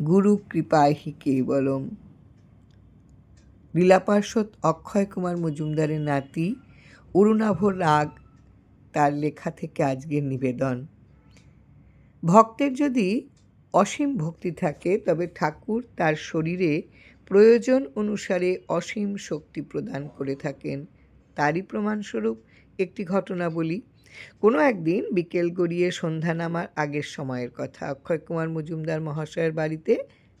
গুরু কৃপায় হি কেবলম। লীলাপার্শ্বদ অক্ষয় কুমার মজুমদারের নাতি অরুণাভ রাগ তার লেখা থেকে আজকের নিবেদন। ভক্তের যদি অসীম ভক্তি থাকে, তবে ঠাকুর তার শরীরে প্রয়োজন অনুসারে অসীম শক্তি প্রদান করে থাকেন। তারই প্রমাণস্বরূপ একটি ঘটনা বলি। কোনো একদিন বিকেল গড়িয়ে সন্ধ্যা নামার আগের সময়ের কথা অক্ষয় কুমার মজুমদার মহাশয়ের বাড়িতে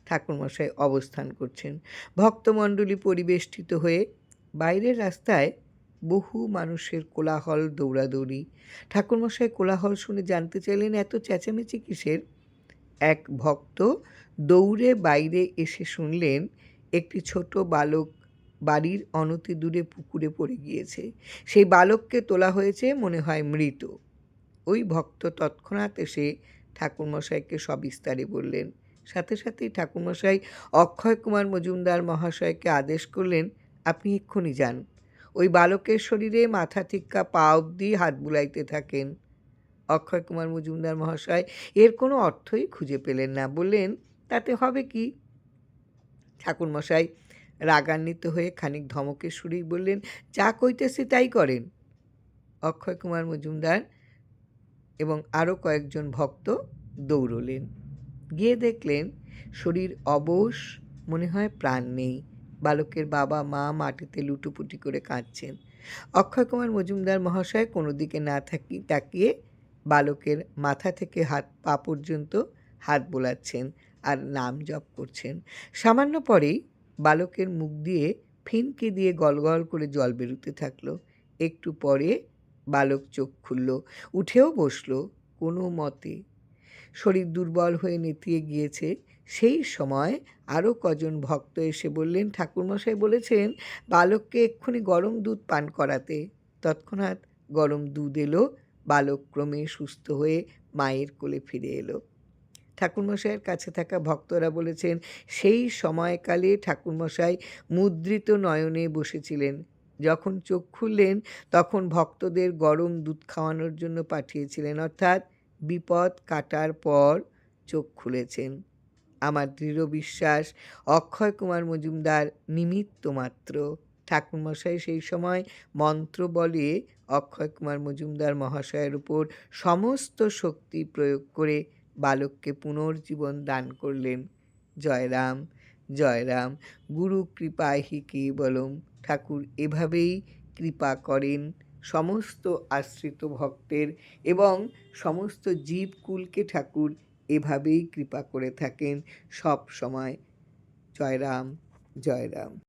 ঠাকুরমশাই অবস্থান করছেন। ভক্তমণ্ডলী পরিবেষ্টিত হয়ে বাইরের রাস্তায় বহু মানুষের কোলাহল, দৌড়াদৌড়ি। ঠাকুরমশাই কোলাহল শুনে জানতে চাইলেন, এত চেঁচামেচি কিসের? এক ভক্ত দৌড়ে বাইরে এসে শুনলেন, একটি ছোট বালক বাড়ির অনতি দূরে পুকুরে পড়ে গিয়েছে। সেই বালককে তোলা হয়েছে মনে হয় মৃত। ওই ভক্ত তৎক্ষণাৎ এসে ঠাকুরমশাইকে সবিস্তারে বললেন, সাথে সাথেই ঠাকুরমশাই, অক্ষয় কুমার মজুমদার মহাশয়কে আদেশ করলেন, আপনি এক্ষুনি যান। ওই বালকের শরীরে মাথা টিক্কা পা অবধি হাত বুলাইতে থাকেন। অক্ষয় কুমার মজুমদার মহাশয়, এর কোনো অর্থই খুঁজে পেলেন না। বললেন, তাতে হবে কি? ঠাকুরমশাই রাগান্বিত হয়ে খানিক ধমকের সুরেই বললেন, যা কইতেছি তাই করেন। অক্ষয় কুমার মজুমদার এবং আরও কয়েকজন ভক্ত দৌড়লেন। গিয়ে দেখলেন, শরীর অবশ, মনে হয় প্রাণ নেই। বালকের বাবা, মা মাটিতে লুটোপুটি করে কাঁদছেন। অক্ষয় কুমার মজুমদার মহাশয় কোনো দিকে না থাকি, তাকিয়ে বালকের মাথা থেকে হাত, পা পর্যন্ত হাত বোলাচ্ছেন আর নাম জপ করছেন। সামান্য পরেই বালকের মুখ দিয়ে ফিনকে দিয়ে গলগল করে জল বেরোতে থাকল। একটু পরে বালক চোখ খুলল, উঠেও বসল কোনো মতে। শরীর দুর্বল হয়ে নেতিয়ে গিয়েছে। সেই সময় আরও কজন ভক্ত এসে বললেন, ঠাকুরমশাই বলেছেন বালককে এক্ষুনি গরম দুধ পান করাতে। তৎক্ষণাৎ গরম দুধ এলো, বালক ক্রমে সুস্থ হয়ে মায়ের কোলে ফিরে এলো। ঠাকুরমশাইয়ের কাছে থাকা ভক্তরা বলেছেন, সেই সময়কালে ঠাকুরমশাই মুদ্রিত নয়নে বসেছিলেন। যখন চোখ খুললেন, তখন ভক্তদের গরম দুধ খাওয়ানোর জন্য পাঠিয়েছিলেন। অর্থাৎ বিপদ কাটার পর চোখ খুলেছেন। আমার দৃঢ় বিশ্বাস, অক্ষয় কুমার মজুমদার নিমিত্ত মাত্র। ঠাকুরমশাই সেই সময় মন্ত্র বলে অক্ষয় কুমার মজুমদার মহাশয়ের উপর সমস্ত শক্তি প্রয়োগ করে বালককে পুনর্জীবন দান করলেন। জয়রাম জয়রাম, গুরু কৃপায় হি কেবলম। ঠাকুর এভাবেই কৃপা করেন। সমস্ত আশ্রিত ভক্তের এবং সমস্ত জীবকুলকে ঠাকুর এভাবেই কৃপা করে থাকেন সব সময়। জয়রাম জয়রাম।